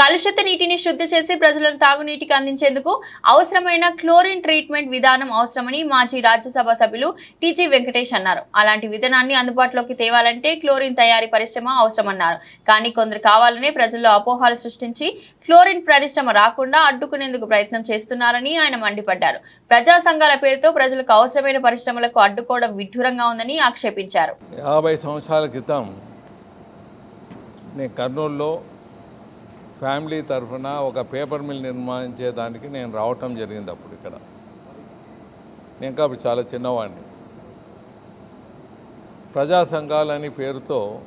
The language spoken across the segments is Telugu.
కలుషిత నీటిని శుద్ధి చేసి ప్రజలను తాగునీటికి అందించేందుకు అవసరమైన క్లోరిన్ ట్రీట్మెంట్ విధానం అవసరమని మాజీ రాజ్యసభ సభ్యులు టీజీ వెంకటేష్ అన్నారు. అలాంటి విధానాన్ని అందుబాటులోకి తేవాలంటే క్లోరిన్ తయారీ పరిశ్రమ అవసరమన్నారు. కానీ కొందరు కావాలనే ప్రజల్లో అపోహాలు సృష్టించి క్లోరిన్ పరిశ్రమ రాకుండా అడ్డుకునేందుకు ప్రయత్నం చేస్తున్నారని ఆయన మండిపడ్డారు. ప్రజా సంఘాల పేరుతో ప్రజలకు అవసరమైన పరిశ్రమలకు అడ్డుకోవడం విడ్డూరంగా ఉందని ఆక్షేపించారు. యాభై సంవత్సరాల క్రితం నేను కర్నూలులో ఫ్యామిలీ తరఫున ఒక పేపర్ మిల్ నిర్మించేదానికి నేను రావటం జరిగింది అప్పుడు ఇక్కడ. నేను ఇంకా అప్పుడు చాలా చిన్నవాడిని. ప్రజా సంఘాలని పేరుతో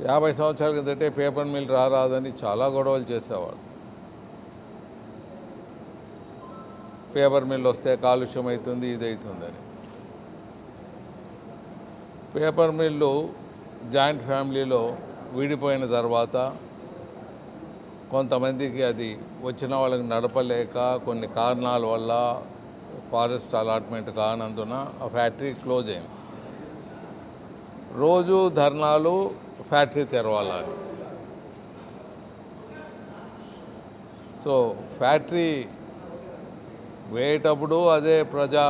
యాభై సంవత్సరాల కిందటే పేపర్ మిల్ రారాదని చాలా గొడవలు చేసేవాడు. పేపర్ మిల్ వస్తే కాలుష్యం అవుతుంది ఇది అవుతుందని. పేపర్ మిల్లు జాయింట్ ఫ్యామిలీలో విడిపోయిన తర్వాత కొంతమందికి అది వచ్చిన వాళ్ళకి నడపలేక కొన్ని కారణాల వల్ల ఫారెస్ట్ అలాట్మెంట్ కానందున ఆ ఫ్యాక్టరీ క్లోజ్ అయింది. రోజు ధర్నాలు ఫ్యాక్టరీ తెరవాలని సో ఫ్యాక్టరీ వేయేటప్పుడు అదే ప్రజా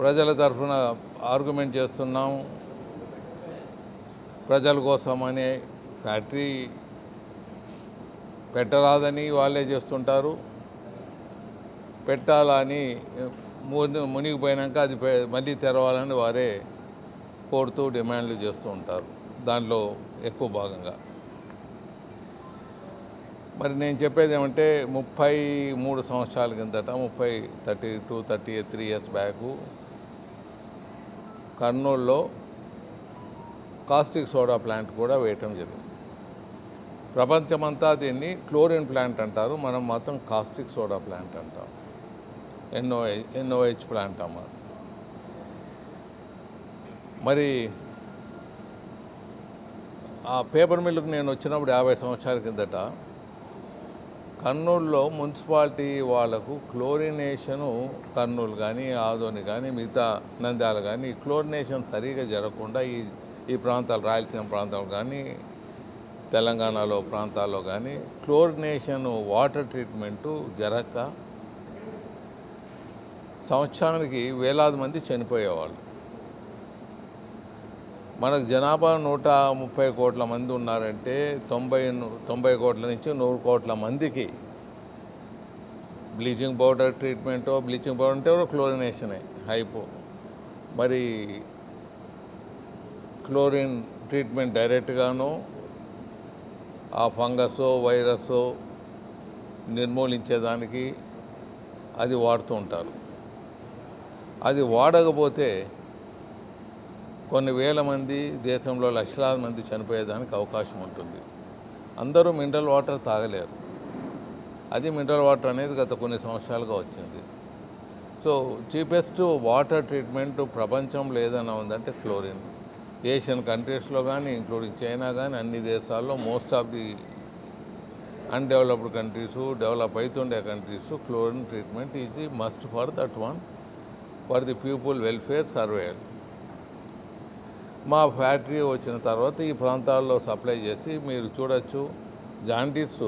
ప్రజల తరఫున ఆర్గ్యుమెంట్ చేస్తున్నాం. ప్రజల కోసం అనే ఫ్యాక్టరీ పెట్టరాదని వాళ్ళే చేస్తుంటారు. పెట్టాలని మునిగిపోయాక మునిగిపోయినాక అది పె- మళ్ళీ తెరవాలని వారే కోరుతూ డిమాండ్లు చేస్తూ ఉంటారు. దానిలో ఎక్కువ భాగంగా. మరి నేను చెప్పేది ఏమంటే ముప్పై మూడు సంవత్సరాల కిందట ముప్పై thirty two thirty three years back కర్నూలులో కాస్టిక్ సోడా ప్లాంట్ కూడా వేయటం జరిగింది. ప్రపంచమంతా దీన్ని క్లోరిన్ ప్లాంట్ అంటారు మనం మాత్రం కాస్టిక్ సోడా ప్లాంట్ అంటాం. ఎన్ఓఐ ఎన్ఓహెచ్ ప్లాంట్ అమ్మ. మరి ఆ పేపర్ మిల్లుకు నేను వచ్చినప్పుడు యాభై సంవత్సరాల కిందట కర్నూలులో మున్సిపాలిటీ వాళ్ళకు క్లోరినేషను కర్నూలు కానీ ఆదోని కానీ మిగతా నంద్యాలు కానీ క్లోరినేషన్ సరిగా జరగకుండా ఈ ఈ ప్రాంతాలు రాయలసీమ ప్రాంతాలు కానీ తెలంగాణలో ప్రాంతాల్లో కానీ క్లోరినేషన్ వాటర్ ట్రీట్మెంటు జరగక సంవత్సరానికి వేలాది మంది చనిపోయేవాళ్ళు. మనకు జనాభా నూట ముప్పై కోట్ల మంది ఉన్నారంటే తొంభై తొంభై కోట్ల నుంచి నూరు కోట్ల మందికి బ్లీచింగ్ పౌడర్ ట్రీట్మెంటో బ్లీచింగ్ పౌడర్ అంటే కూడా క్లోరినేషనే హైపో. మరి క్లోరిన్ ట్రీట్మెంట్ డైరెక్ట్గాను ఆ ఫంగస్ వైరస్ నిర్మూలించేదానికి అది వాడుతూ ఉంటారు. అది వాడకపోతే కొన్ని వేల మంది దేశంలో లక్షలాది మంది చనిపోయేదానికి అవకాశం ఉంటుంది. అందరూ మినరల్ వాటర్ తాగలేరు. అది మినరల్ వాటర్ అనేది గత కొన్ని సంవత్సరాలుగా వచ్చింది. సో చీపెస్ట్ వాటర్ ట్రీట్మెంట్ ప్రపంచంలో ఏదైనా ఉందంటే క్లోరిన్. ఏషియన్ కంట్రీస్లో కానీ ఇంక్లూడింగ్ చైనా కానీ అన్ని దేశాల్లో most of the undeveloped countries develop అవుతుండే countries chlorine treatment is the must for that one for the people welfare surveyor. మా ఫ్యాక్టరీ వచ్చిన తర్వాత ఈ ప్రాంతాల్లో సప్లై చేసి మీరు చూడొచ్చు జాండీస్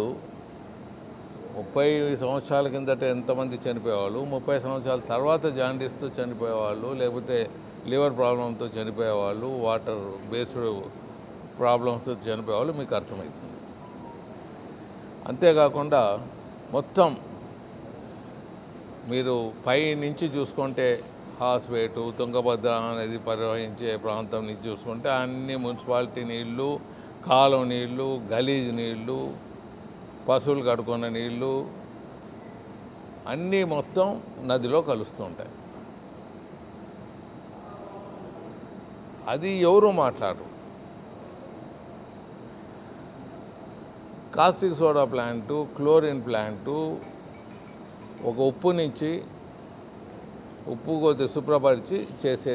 ముప్పై సంవత్సరాల కిందట ఎంతమంది చనిపోయేవాళ్ళు ముప్పై సంవత్సరాల తర్వాత జాండీస్తో చనిపోయేవాళ్ళు లేకపోతే లివర్ ప్రాబ్లంతో చనిపోయేవాళ్ళు వాటర్ బేస్డ్ ప్రాబ్లమ్స్తో చనిపోయేవాళ్ళు మీకు అర్థమవుతుంది. అంతేకాకుండా మొత్తం మీరు పై నుంచి చూసుకుంటే హాస్పేటు తుంగభద్ర అనేది పరివహించే ప్రాంతం నుంచి చూసుకుంటే అన్ని మున్సిపాలిటీ నీళ్ళు కాలువ నీళ్ళు గలీజ్ నీళ్ళు పశువులు కడుకున్న నీళ్ళు అన్నీ మొత్తం నదిలో కలుస్తూ అది ఎవరు మాట్లాడరు. Caustic soda plant chlorine plant ఒక ఉప్పు నుంచి ఉప్పు కొద్ది శుభ్రపరిచి చేసే